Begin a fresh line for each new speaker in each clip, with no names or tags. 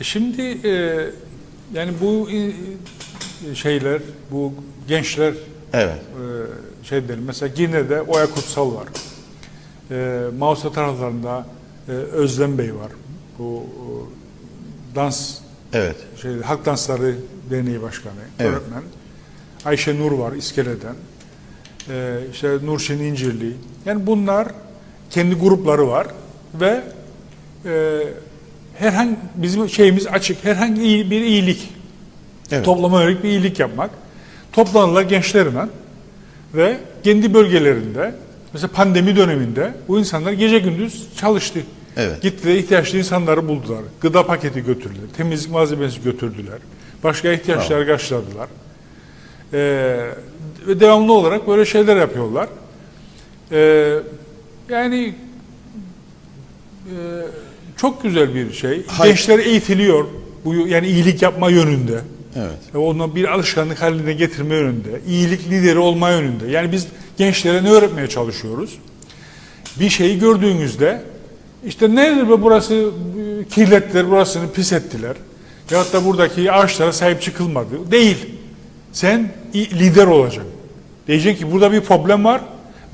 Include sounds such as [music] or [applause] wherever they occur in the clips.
E Şimdi e, yani bu e, şeyler, bu gençler
Evet.
e, şey derim mesela Girne'de Oya Kutsal var. E, Mausa taraflarında e, Özlem Bey var. Bu e, dans
Evet.
şey Halk Dansları Derneği Başkanı,
Evet.
öğretmen. Ayşe Nur var İskele'den. Ee, işte Nurşin İncirli. Yani bunlar kendi grupları var ve e, herhangi bizim şeyimiz açık. Herhangi bir iyilik,
Evet.
topluma yönelik bir iyilik yapmak. Toplanırlar gençlerle ve kendi bölgelerinde mesela pandemi döneminde bu insanlar gece gündüz çalıştı.
Evet.
Gittiler ihtiyaçlı insanları buldular. Gıda paketi götürdüler. Temizlik malzemesi götürdüler. Başka ihtiyaçları karşıladılar. Ee, ve devamlı olarak böyle şeyler yapıyorlar. Ee, yani e, çok güzel bir şey.
Hay-
Gençler eğitiliyor. Bu yani iyilik yapma yönünde.
Evet.
Ve onu bir alışkanlık haline getirme yönünde, iyilik lideri olma yönünde. Yani biz gençlere ne öğretmeye çalışıyoruz? Bir şeyi gördüğünüzde işte nedir be burası e, kirlettiler, burasını pis ettiler. Ya da buradaki ağaçlara sahip çıkılmadı. Değil. Sen lider olacaksın. Diyeceksin ki burada bir problem var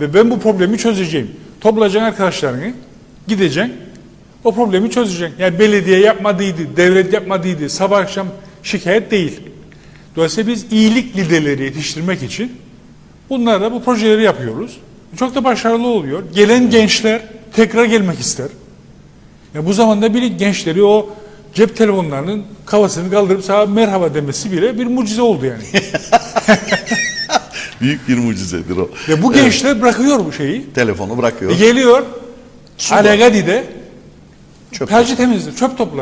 ve ben bu problemi çözeceğim. Toplayacaksın arkadaşlarını, gideceksin, o problemi çözeceksin. Yani belediye yapmadıydı, devlet yapmadıydı, sabah akşam şikayet değil. Dolayısıyla biz iyilik liderleri yetiştirmek için bunlarla bu projeleri yapıyoruz. Çok da başarılı oluyor. Gelen gençler tekrar gelmek ister. Ya bu zamanda bile gençleri o cep telefonlarının kafasını kaldırıp sana merhaba demesi bile bir mucize oldu yani. [laughs]
Büyük bir mucizedir o.
Ve bu gençler bırakıyor bu şeyi.
Telefonu bırakıyor.
E geliyor.
Su
Alegadi'de
Çöp
Tercih temizdir, çöp toplar.